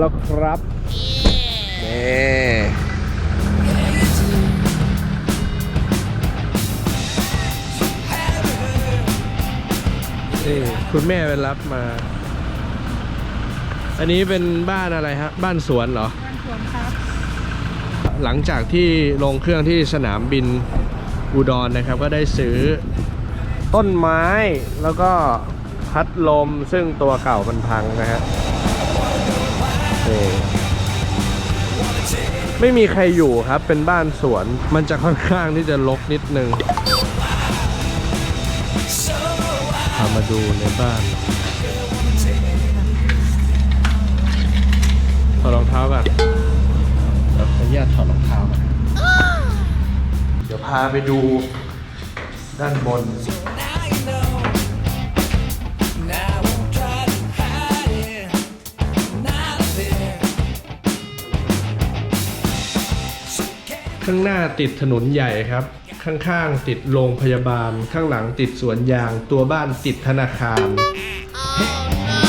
ถึงบ้านแล้วครับนี่นี่คุณแม่ไปรับมา อันนี้เป็นบ้านอะไรฮะ บ้านสวนเหรอ บ้านสวนครับ หลังจากที่ลงเครื่องที่สนามบินอุดรนะครับ ก็ได้ซื้อต้นไม้แล้วก็พัดลมซึ่งตัวเก่ามันพังนะฮะ ไม่มีใครอยู่ครับ เป็นบ้านสวน มันจะค่อนข้างที่จะรกนิดนึงพามาดูในบ้านถอดรองเท้าก่อนเดี๋ยวขออนุญาตถอดรองเท้าก่อนเดี๋ยวพาไปดูด้านบน ข้างหน้าติดถนนใหญ่ครับ ข้างๆติดโรงพยาบาล ข้างหลังติดสวนยาง ตัวบ้านติดธนาคาร oh, no.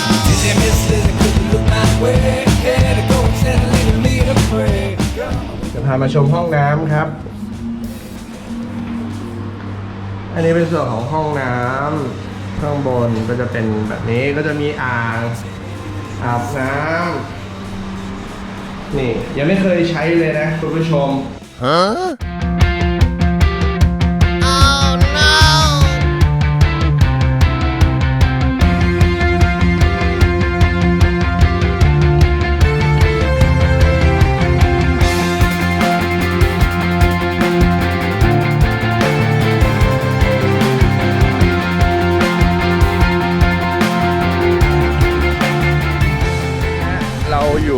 จะพามาชมห้องน้ำครับ อันนี้เป็นส่วนของห้องน้ำข้างบนก็จะเป็นแบบนี้ก็จะมีอ่างอาบน้ำนี่ยังไม่เคยใช้เลยนะคุณผู้ชม เร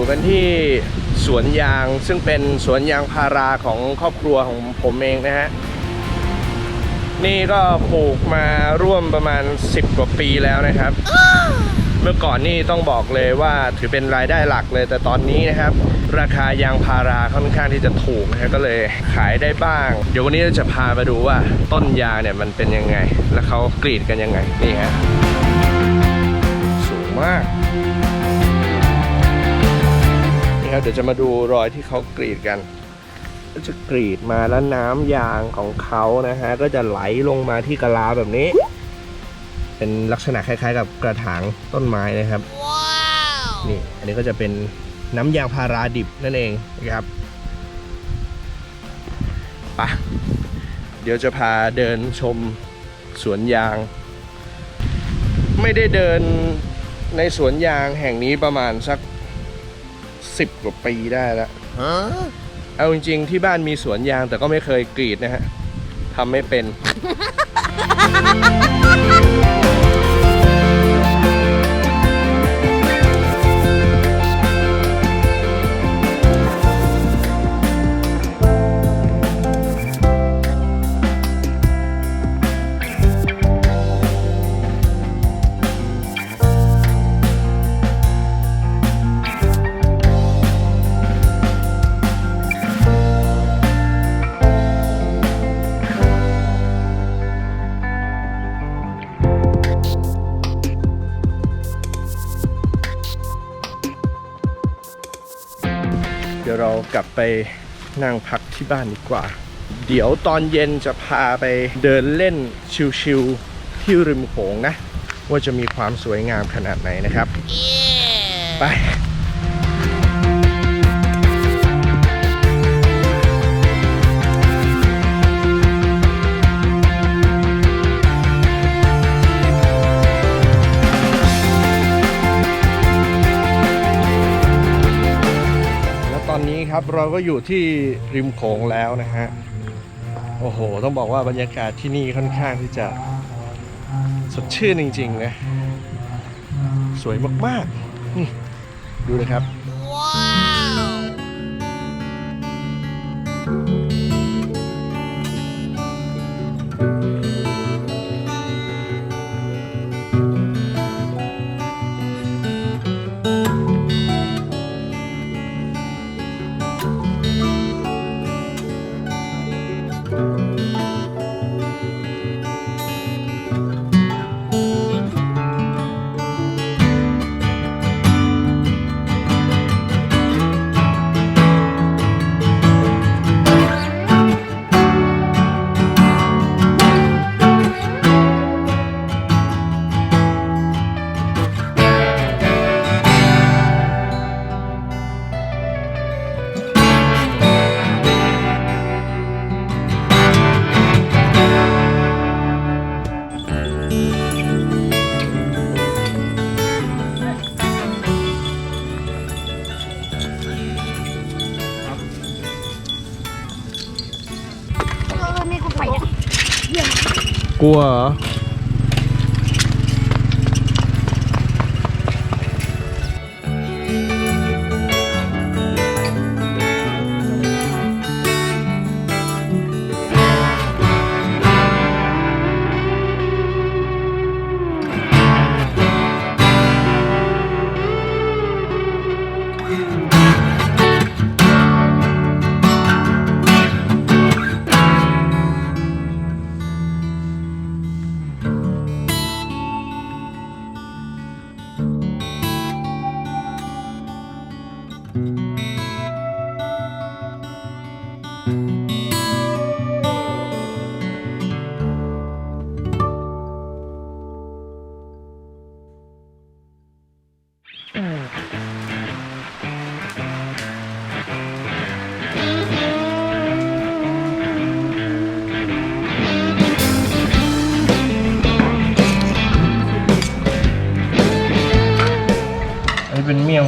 กันที่สวนยางซึ่งเป็นสวนยางพาราของครอบครัวของผมเองนะฮะ นี่ก็ปลูกมาร่วมประมาณ 10 กว่าปีแล้วนะครับ เมื่อก่อนนี่ต้องบอกเลยว่าถือเป็นรายได้หลักเลย แต่ตอนนี้นะครับ ราคายางพาราค่อนข้างที่จะถูกนะฮะก็เลยขายได้บ้าง เดี๋ยววันนี้เราจะพาไปดูว่าต้นยางเนี่ยมันเป็นยังไง แล้วเขากรีดกันยังไงนี่ฮะสูงมาก นี่ครับ เดี๋ยวจะมาดูรอยที่เขากรีดกัน ก็จะกรีดมาแล้วน้ำยางของเขานะฮะก็จะไหลลงมาที่กะลาแบบนี้ เป็นลักษณะคล้าย ๆ กับกระถางต้นไม้นะครับนี่อันนี้ก็จะเป็นน้ำยางพาราดิบนั่นเองนะครับไปะเดี๋ยวจะพาเดินชมสวนยาง ไม่ได้เดินในสวนยางแห่งนี้ประมาณสัก สิบกว่าปีได้แล้วเอาจริงๆ ที่บ้านมีสวนยางแต่ก็ไม่เคยกรีดนะฮะทำไม่เป็น กลับไปนั่งพักที่บ้านดีกว่า เดี๋ยวตอนเย็นจะพาไปเดินเล่นชิวๆที่ริมโขงนะ ว่าจะมีความสวยงามขนาดไหนนะครับ ไป ครับ เราก็อยู่ที่ริมโขงแล้วนะฮะ โอ้โห ต้องบอกว่าบรรยากาศที่นี่ค่อนข้างที่จะสดชื่นจริงๆนะ สวยมากๆ นี่ ดูนะครับ กลัวเหรอ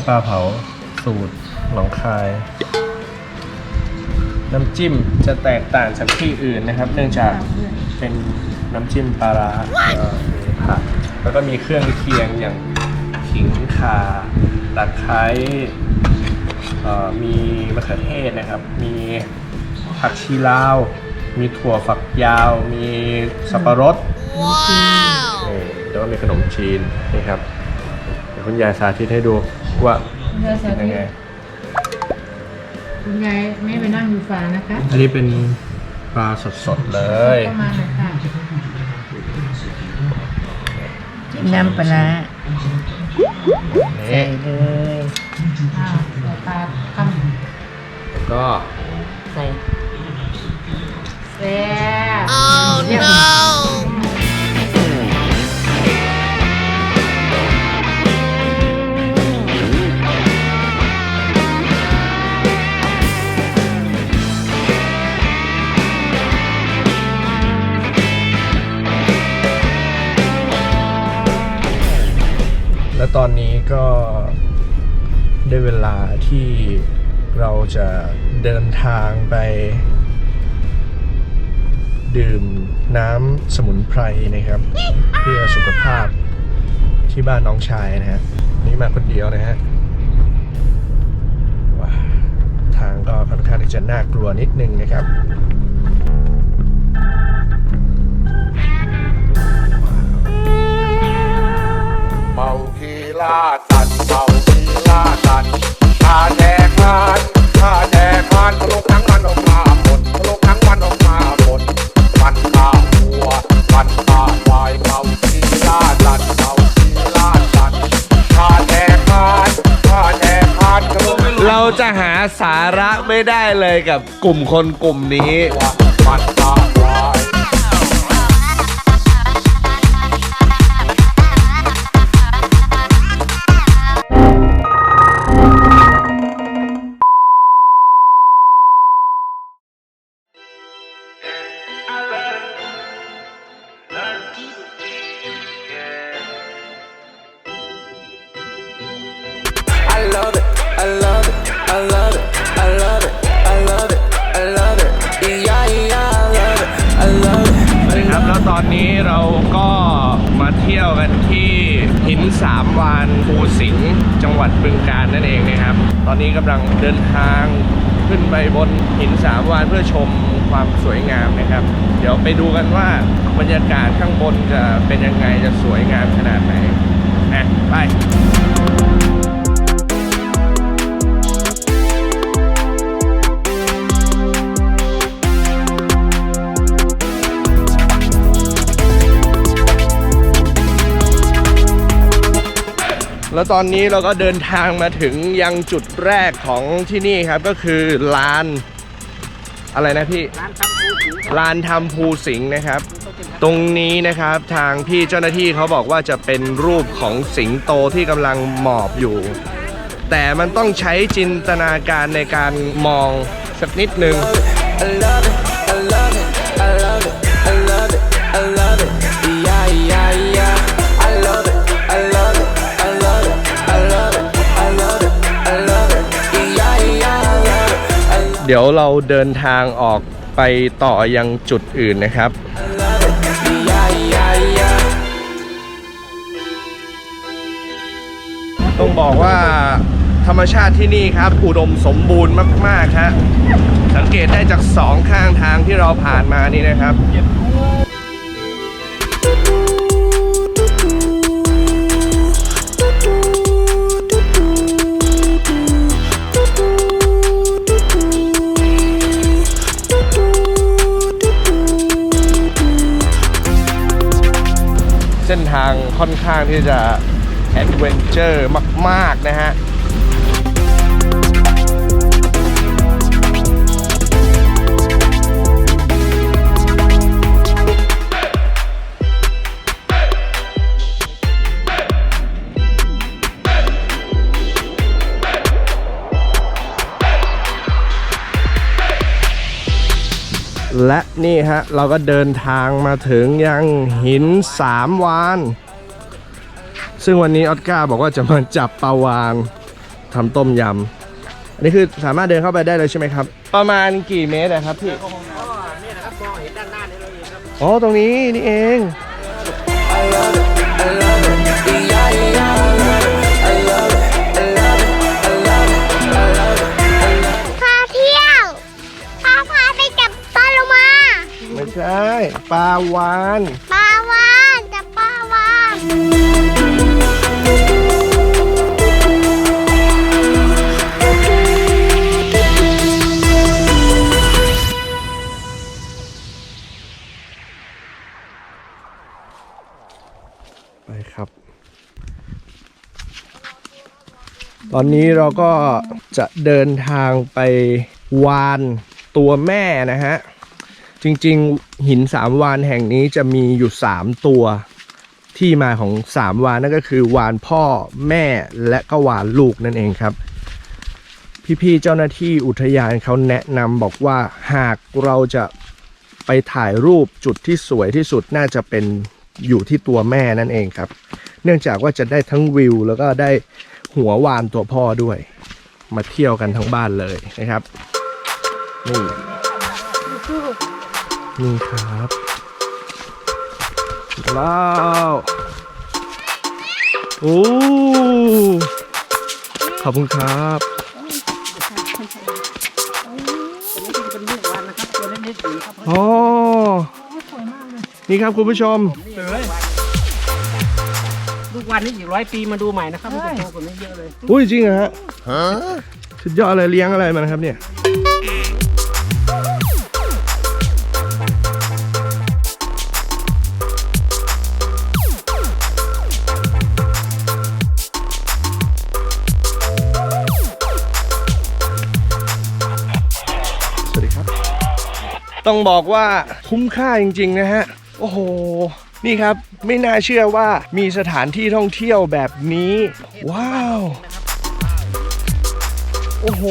ป็นเมี่ยงปลาเผาสูตรหนองคาย น้ำจิ้มจะแตกต่างจากที่อื่นนะครับ เนื่องจากเป็นน้ำจิ้มปลาร้าเอ่อมีผักแล้วก็มีเครื่องเคียงอย่างขิงข่าตะไคร้เอ่อมีมะเขือเทศนะครับ มีผักชีลาว มีถั่วฝักยาว มีสับปะรดนี่แล้วก็มีขนมจีนนี่ครับเดี๋ยวคุณยายสาธิตให้ดู ว่าคุณยายสาเป็นธิยังไงตคุณยายไม่ไปนั่งอยู่ฟ้านะคะอันนี้เป็นปลาสดๆเลย เข้ามาเลยค่ะน้ำปลานี่เลย อ้าวใส่ปลาคแล้วก็ำใส่แซ่บ oh no ได้เวลาที่เราจะเดินทางไป ดื่มน้ำสมุนไพรนะครับ เพื่อสุขภาพที่บ้านน้องชายนะฮะนี่มาคนเดียวนะฮะว้าทางก็ค่อนข้างที่จะน่ากลัวนิดนึงนะครับเมาคีล่าสัตว์เมา คีล่าสัตว์ข้าแจกทานข้าแจกทานทะลุทั้งมันออกมาหมดทะลุทั้งมันออกมาหมดมันข้าวัวมันข้าควายเมาคีล่าสัตว์เมาคีล่าสัตว์ข้าแจกทานข้าแจกทานทะลุเราจะหาสาระไม่ได้เลยกับกลุ่มคนกลุ่มนี้ มัน ความสวยงามนะครับ เดี๋ยวไปดูกันว่าบรรยากาศข้างบนจะเป็นยังไงจะสวยงามขนาดไหนอะไปแล้วตอนนี้เราก็เดินทางมาถึงยังจุดแรกของที่นี่ครับก็คือลาน อะไรนะพี่ลานทำภูสิงห์นะครับ ตรงนี้นะครับทางพี่เจ้าหน้าที่เขาบอกว่าจะเป็นรูปของสิงโตที่กำลังหมอบอยู่ แต่มันต้องใช้จินตนาการในการมองสักนิดนึง I love it, เดี๋ยวเราเดินทางออกไปต่อยังจุดอื่นนะครับ ต้องบอกว่าธรรมชาติที่นี่ครับ อุดมสมบูรณ์มากๆฮะสังเกตได้จากสองข้างทางที่เราผ่านมานี่นะครับ ทางค่อนข้างที่จะแอดเวนเจอร์มาก ๆ นะฮะ และนี่ฮะ เราก็เดินทางมาถึงยังหินสามวาน ซึ่งวันนี้ออสการ์บอกว่าจะมาจับปลาวานทำต้มยำอันนี้คือสามารถเดินเข้าไปได้เลยใช่ไหมครับ ประมาณกี่เมตรอะครับพี่ อ๋อ ตรงนี้นี่เอง ช่ ปลาวาน ปลาวานจับปลาวานไปครับ ตอนนี้เราก็จะเดินทางไปวานตัวแม่นะฮะ จริงๆ หินสามวานแห่งนี้จะมีอยู่3ตัว ที่มาของ3วานนั่นก็คือ วานพ่อแม่และก็วานลูกนั่นเองครับ พี่ๆเจ้าหน้าที่อุทยานเขาแนะนำบอกว่าหากเราจะไปถ่ายรูปจุดที่สวยที่สุดน่าจะเป็นอยู่ที่ตัวแม่นั่นเองครับ เนื่องจากว่าจะได้ทั้งวิว แล้วก็ได้หัววานตัวพ่อด้วย มาเที่ยวกันทั้งบ้านเลยนะครับนี่ นี่ครับว้าวโอ้ขอบคุณครับอ๋อนี่ครับคุณผู้ชมลูกวันนี้อีกร้อยปีมาดูใหม่นะครับมันจะโตกว่านี้เยอะเลย อุ้ยจริงเหรอฮะสุดยอดเลยเลี้ยงอะไรมันครับเนี่ย ต้องบอกว่าคุ้มค่าจริงๆนะฮะ โอ้โห นี่ครับไม่น่าเชื่อว่ามีสถานที่ท่องเที่ยวแบบนี้ ว้าว โอ้โห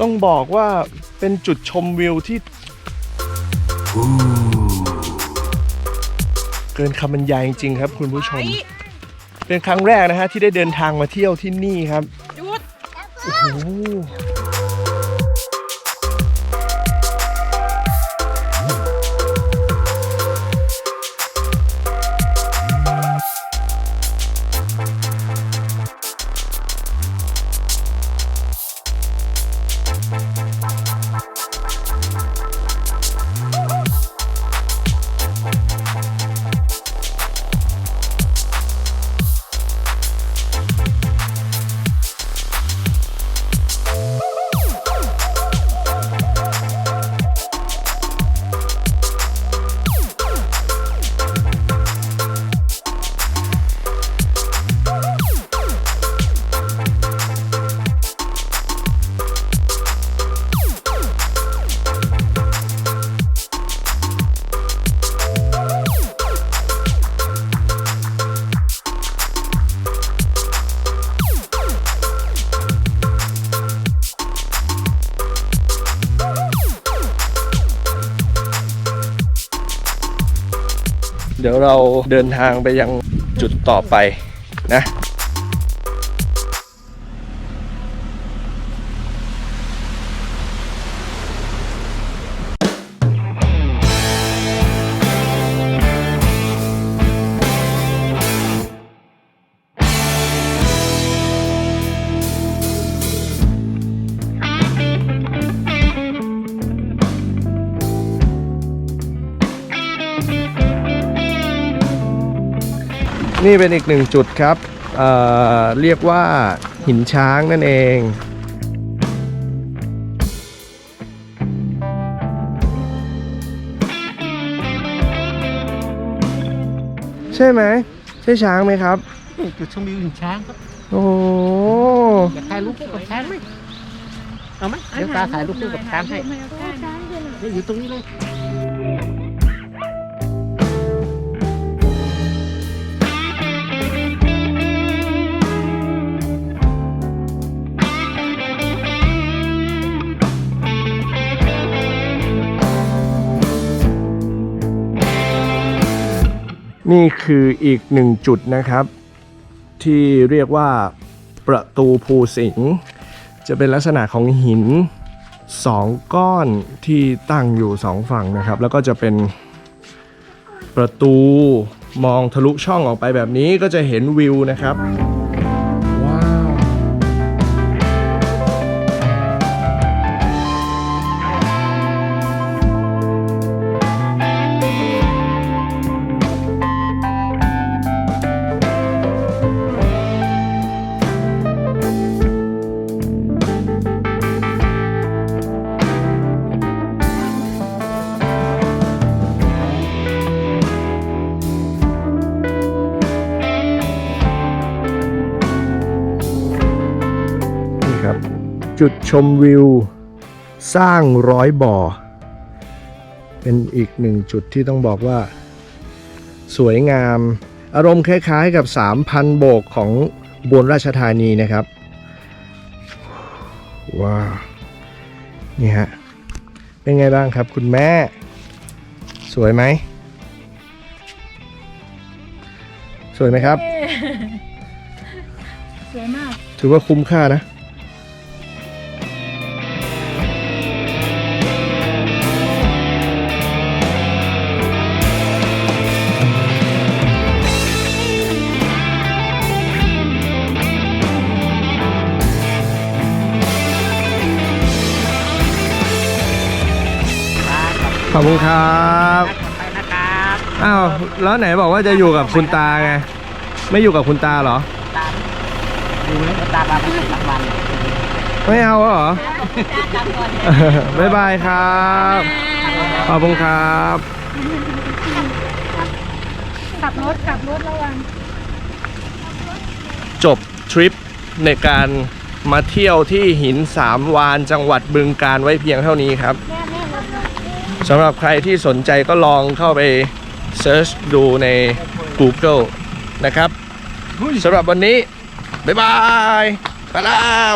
ต้องบอกว่าเป็นจุดชมวิวที่ เกินคำบรรยายจริงๆครับคุณผู้ชม เป็นครั้งแรกนะฮะที่ได้เดินทางมาเที่ยวที่นี่ครับโอ้โห เดี๋ยวเราเดินทางไปยังจุดต่อไป นี่เป็นอีกหนึ่งจุดครับเอ่อเรียกว่าหินช้างนั่นเองใช่ไหมใช่ช้างไหมครับนี่จุดชมวิวหินช้างครับโอ้โหอยากถ่ายรูปคู่กับช้างไหมเอาไหมเดี๋ยวตาถ่ายรูปคู่กับช้างให้นี่อยู่ตรงนี้เลย นี่คืออีกหนึ่งจุดนะครับ ที่เรียกว่าประตูภูสิงจะเป็นลักษณะของหินสองก้อนที่ตั้งอยู่สองฝั่งนะครับ แล้วก็จะเป็นประตูมองทะลุช่องออกไปแบบนี้ก็จะเห็นวิวนะครับ จุดชมวิว สร้างร้อยบ่อ เป็นอีกหนึ่งจุดที่ต้องบอกว่า สวยงาม อารมณ์คล้ายๆกับ 3,000 โบกของอุบนราชธานีนะครับ ว้าว นี่ฮะ เป็นไงบ้างครับคุณแม่ สวยไหม สวยไหมครับ สวยมาก ถือว่าคุ้มค่านะ ขอบคุณครับไปนะครับอ้าวแล้วไหนบอกว่าจะอยู่กับคุณตาไงไม่อยู่กับคุณตาเหรอตามดูแล้วตาบาไปถึงรางวัลไม่เอาเหรอบ๊ายบายครับขอบคุณครับขับรถขับรถระวังจบทริปในการมาเที่ยวที่หินสามวานจังหวัดบึงการไว้เพียงเท่านี้ครับ สำหรับใครที่สนใจก็ลองเข้าไปเซิร์ชดูใน Google นะครับสำหรับวันนี้ บ๊ายบาย ไปแล้ว